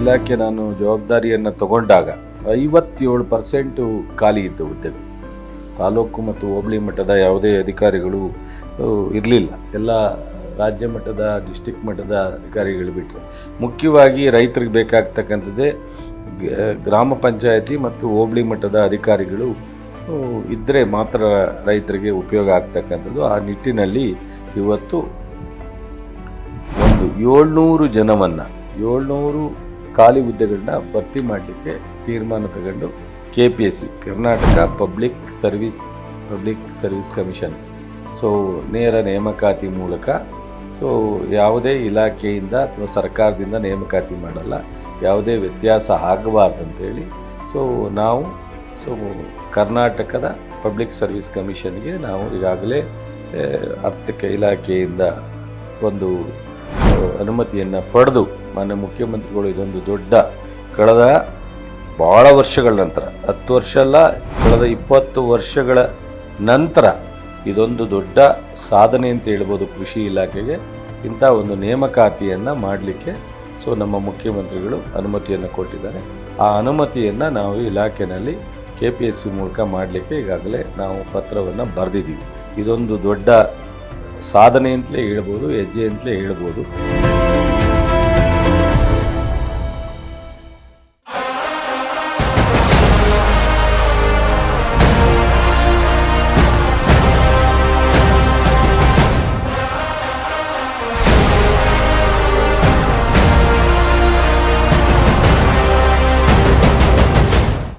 ಇಲಾಖೆ ನಾನು ಜವಾಬ್ದಾರಿಯನ್ನು ತಗೊಂಡಾಗ ಐವತ್ತೇಳು ಪರ್ಸೆಂಟು ಖಾಲಿ ಇದ್ದ ಹುದ್ದೆಗಳು. ತಾಲೂಕು ಮತ್ತು ಹೋಬಳಿ ಮಟ್ಟದ ಯಾವುದೇ ಅಧಿಕಾರಿಗಳು ಇರಲಿಲ್ಲ. ಎಲ್ಲ ರಾಜ್ಯ ಮಟ್ಟದ ಡಿಸ್ಟಿಕ್ ಮಟ್ಟದ ಅಧಿಕಾರಿಗಳು ಬಿಟ್ಟರೆ ಮುಖ್ಯವಾಗಿ ರೈತರಿಗೆ ಬೇಕಾಗ್ತಕ್ಕಂಥದ್ದೇ ಗ್ರಾಮ ಪಂಚಾಯತಿ ಮತ್ತು ಹೋಬಳಿ ಮಟ್ಟದ ಅಧಿಕಾರಿಗಳು ಇದ್ದರೆ ಮಾತ್ರ ರೈತರಿಗೆ ಉಪಯೋಗ ಆಗ್ತಕ್ಕಂಥದ್ದು. ಆ ನಿಟ್ಟಿನಲ್ಲಿ ಇವತ್ತು ಒಂದು ಏಳ್ನೂರು ಜನವನ್ನು, ಏಳ್ನೂರು ಖಾಲಿ ಹುದ್ದೆಗಳನ್ನ ಭರ್ತಿ ಮಾಡಲಿಕ್ಕೆ ತೀರ್ಮಾನ ತಗೊಂಡು K P S C Karnataka public service public service commission so ನೇರ ನೇಮಕಾತಿ ಮೂಲಕ ಸೊ ಯಾವುದೇ ಇಲಾಖೆಯಿಂದ ಅಥವಾ ಸರ್ಕಾರದಿಂದ ನೇಮಕಾತಿ ಮಾಡಲ್ಲ, ಯಾವುದೇ ವ್ಯತ್ಯಾಸ ಆಗಬಾರ್ದಂತೇಳಿ ಸೊ ನಾವು ಸೊ ಕರ್ನಾಟಕದ ಪಬ್ಲಿಕ್ ಸರ್ವಿಸ್ ಕಮಿಷನ್ಗೆ ನಾವು ಈಗಾಗಲೇ ಆರ್ಥಿಕ ಇಲಾಖೆಯಿಂದ ಒಂದು ಅನುಮತಿಯನ್ನು ಪಡೆದು ಮಾನ್ಯ ಮುಖ್ಯಮಂತ್ರಿಗಳು, ಇದೊಂದು ದೊಡ್ಡ ಕಳೆದ ಭಾಳ ವರ್ಷಗಳ ನಂತರ, ಹತ್ತು ವರ್ಷ ಅಲ್ಲ, ಕಳೆದ ಇಪ್ಪತ್ತು ವರ್ಷಗಳ ನಂತರ ಇದೊಂದು ದೊಡ್ಡ ಸಾಧನೆ ಅಂತ ಹೇಳ್ಬೋದು ಕೃಷಿ ಇಲಾಖೆಗೆ. ಇಂಥ ಒಂದು ನೇಮಕಾತಿಯನ್ನು ಮಾಡಲಿಕ್ಕೆ ಸೊ ನಮ್ಮ ಮುಖ್ಯಮಂತ್ರಿಗಳು ಅನುಮತಿಯನ್ನು ಕೊಟ್ಟಿದ್ದಾರೆ. ಆ ಅನುಮತಿಯನ್ನು ನಾವು ಇಲಾಖೆಯಲ್ಲಿ ಕೆ ಪಿ ಎಸ್ ಸಿ ಮೂಲಕ ಮಾಡಲಿಕ್ಕೆ ಈಗಾಗಲೇ ನಾವು ಪತ್ರವನ್ನು ಬರೆದಿದ್ದೀವಿ. ಇದೊಂದು ದೊಡ್ಡ ಸಾಧನೆ ಅಂತಲೇ ಹೇಳ್ಬೋದು, ಹೆಜ್ಜೆ ಅಂತಲೇ ಹೇಳ್ಬೋದು.